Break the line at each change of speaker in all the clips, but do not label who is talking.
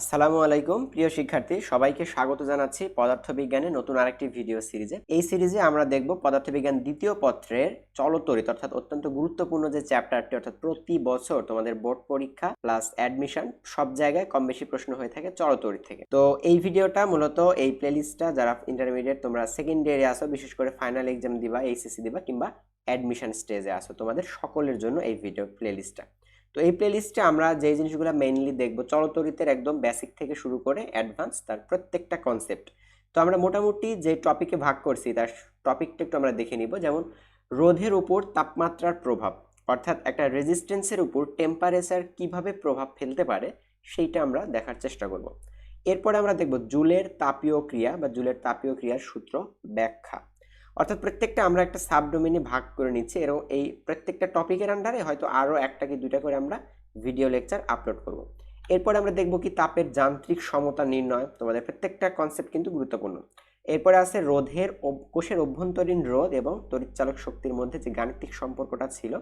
আসসালামু আলাইকুম। প্রিয় শিক্ষার্থী, সবাইকে স্বাগত জানাচ্ছি পদার্থবিজ্ঞানের নতুন আরেকটি ভিডিও সিরিজে। এই সিরিজে আমরা দেখব পদার্থবিজ্ঞান দ্বিতীয় পত্রের চলতরিত, অর্থাৎ অত্যন্ত গুরুত্বপূর্ণ যে চ্যাপ্টারটি, অর্থাৎ প্রতি বছর তোমাদের বোর্ড পরীক্ষা প্লাস অ্যাডমিশন, সব জায়গায় কম বেশি প্রশ্ন হয়ে থাকে চলতরিত থেকে। তো এই ভিডিওটা মূলত এই প্লেলিস্টটা যারা ইন্টারমিডিয়েট তোমরা সেকেন্ড ইয়ারে আসো বিশেষ করে ফাইনাল এক্সাম দিবা এইচএসসি দিবা কিংবা অ্যাডমিশন স্টেজে আসো তোমাদের সকলের জন্য এই ভিডিও প্লেলিস্টটা তো এই প্লেলিস্টে আমরা যে জিনিসগুলো মেইনলি দেখব, চলতরিতের একদম বেসিক থেকে শুরু করে অ্যাডভান্স তার প্রত্যেকটা কনসেপ্ট তো আমরা মোটামুটি যে টপিকে ভাগ করছি, তার টপিকটা একটু আমরা দেখে নিব। যেমন রোধের উপর তাপমাত্রার প্রভাব, অর্থাৎ একটা রেজিস্ট্যান্সের উপর টেম্পারেচার কীভাবে প্রভাব ফেলতে পারে, সেইটা আমরা দেখার চেষ্টা করব। এরপরে আমরা দেখব জুলের তাপীয় ক্রিয়া বা জুলের তাপীয় ক্রিয়ার সূত্র ব্যাখ্যা। অর্থাৎ প্রত্যেকটা আমরা একটা সাবডোমেনে ভাগ করে নিচ্ছি। এবং এই প্রত্যেকটা টপিকের আন্ডারে হয়তো আরও একটা কি দুইটা করে আমরা ভিডিও লেকচার আপলোড করব। এরপরে আমরা দেখব কি তাপের যান্ত্রিক সমতা নির্ণয় তোমাদের প্রত্যেকটা কনসেপ্ট কিন্তু গুরুত্বপূর্ণ। এরপরে আছে রোধের কোষের অভ্যন্তরীণ রোধ এবং তড়িৎচালক শক্তির মধ্যে যে গাণিতিক সম্পর্কটা ছিল।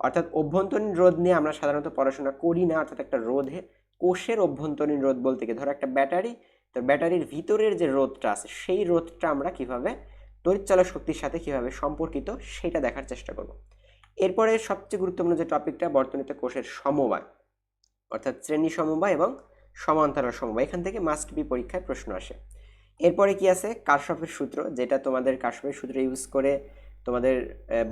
অর্থাৎ অভ্যন্তরীণ রোধ নিয়ে আমরা সাধারণত পড়াশোনা করি না, অর্থাৎ একটা রোধে কোষের অভ্যন্তরীণ রোধ বলতে কি? ধরো একটা ব্যাটারি, তো ব্যাটারির ভিতরের যে রোধটা আছে, সেই রোধটা আমরা কীভাবে তড়িৎচালক শক্তির সাথে কীভাবে সম্পর্কিত সেটা দেখার চেষ্টা করব। এরপরে সবচেয়ে গুরুত্বপূর্ণ যে টপিকটা বর্তনীতে কোষের সমবায়, অর্থাৎ শ্রেণি সমবায় এবং সমান্তরাল সমবায়, এখান থেকে মাস্ট বি পরীক্ষায় প্রশ্ন আসে। এরপরে কি আছে? কারশফের সূত্র, যেটা তোমাদের কারশফের সূত্র ইউজ করে তোমাদের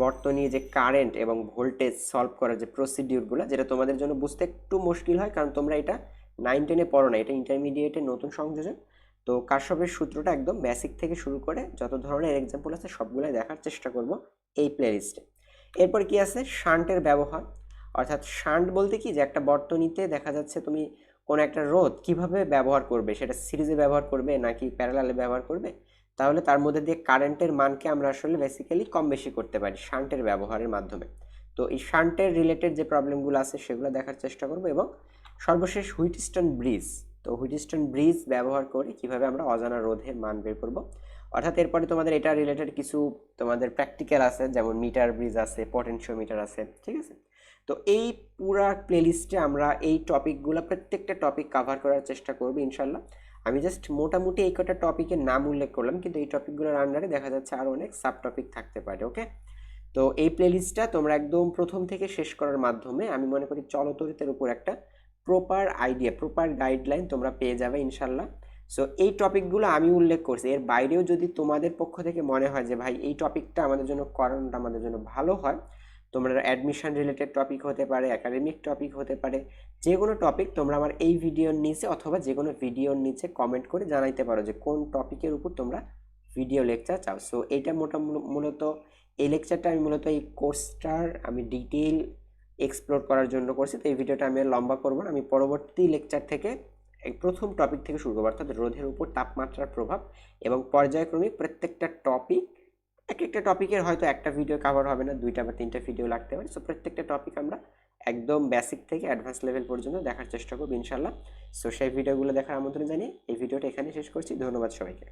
বর্তনী যে কারেন্ট এবং ভোল্টেজ সলভ করার যে প্রসিডিউরগুলো যেটা তোমাদের জন্য বুঝতে একটু মুশকিল হয়, কারণ তোমরা এটা নাইন টেনে পড়ো না, এটা ইন্টারমিডিয়েটের নতুন সংযোজন। তো কারশফের সূত্রটা একদম বেসিক থেকে শুরু করে যত ধরনের এক্সাম্পল আছে সবগুলাই দেখার চেষ্টা করব এই প্লেলিস্টে এরপর কি আছে? শান্টের ব্যবহার। অর্থাৎ শান্ট বলতে কি? যে একটা বর্তনীতে দেখা যাচ্ছে তুমি কোনো একটা রোধ কীভাবে ব্যবহার করবে? সেটা সিরিজে ব্যবহার করবে নাকি প্যারালালে ব্যবহার করবে? তাহলে তার মধ্যে দিয়ে কারেন্টের মানকে আমরা আসলে বেসিক্যালি কম বেশি করতে পারি শান্টের ব্যবহারের মাধ্যমে। তো এই শান্টের রিলেটেড যে প্রবলেমগুলো আছে সেগুলো দেখার চেষ্টা করব এবং সর্বশেষ হুইটস্টোন ব্রিজ তো হুইটস্টোন ব্রিজ ব্যবহার করে কীভাবে আমরা অজানা রোধের মান বের করব। অর্থাৎ এরপরে তোমাদের এটা রিলেটেড কিছু তোমাদের প্র্যাকটিক্যাল আছে, যেমন মিটার ব্রিজ আছে পটেনশিওমিটার আছে, ঠিক আছে? তো এই পুরা প্লেলিস্টে আমরা এই টপিকগুলো প্রত্যেকটা টপিক কভার করার চেষ্টা করব ইনশাল্লাহ। আমি জাস্ট মোটামুটি এই কটা টপিকের নাম উল্লেখ করলাম, কিন্তু এই টপিকগুলোর আন্ডারে দেখা যাচ্ছে আরও অনেক সাব টপিক থাকতে পারে ওকে তো এই প্লেলিস্টটা তোমরা একদম প্রথম থেকে শেষ করার মাধ্যমে আমি মনে করি চলতরিতের উপর একটা প্রপার আইডিয়া প্রপার গাইডলাইন তোমরা পেয়ে যাবে ইনশাল্লাহ। সো এই টপিকগুলো আমি উল্লেখ করছি। এর বাইরেও যদি তোমাদের পক্ষ থেকে মনে হয় যে, ভাই, এই টপিকটা আমাদের জন্য করানোটা আমাদের জন্য ভালো হয়, তোমরা অ্যাডমিশন রিলেটেড টপিক হতে পারে একাডেমিক টপিক হতে পারে, যে কোনো টপিক তোমরা আমার এই ভিডিওর নিচে অথবা যে কোনো ভিডিওর নিচে কমেন্ট করে জানাইতে পারো যে, কোন টপিকের উপর তোমরা ভিডিও লেকচার চাও। সো এইটা মোটা মূলত এই লেকচারটা আমি মূলত এই কোর্সটার আমি ডিটেল এক্সপ্লোর করার জন্য করছি। তো এই ভিডিওটা আমি লম্বা করব না। আমি পরবর্তী লেকচার থেকে প্রথম টপিক থেকে শুরু করব। অর্থাৎ রোধের উপর তাপমাত্রার প্রভাব এবং পর্যায়ক্রমিক প্রত্যেকটা টপিক এক একটা টপিকের হয়তো একটা ভিডিও কভার হবে না, দুইটা বা তিনটা ভিডিও লাগতে পারে। সো প্রত্যেকটা টপিক আমরা একদম বেসিক থেকে অ্যাডভান্স লেভেল পর্যন্ত দেখার চেষ্টা করব ইনশাল্লাহ সো সেই ভিডিওগুলো দেখার আমন্ত্রণ জানিয়ে এই ভিডিওটা এখানে শেষ করছি। ধন্যবাদ সবাইকে।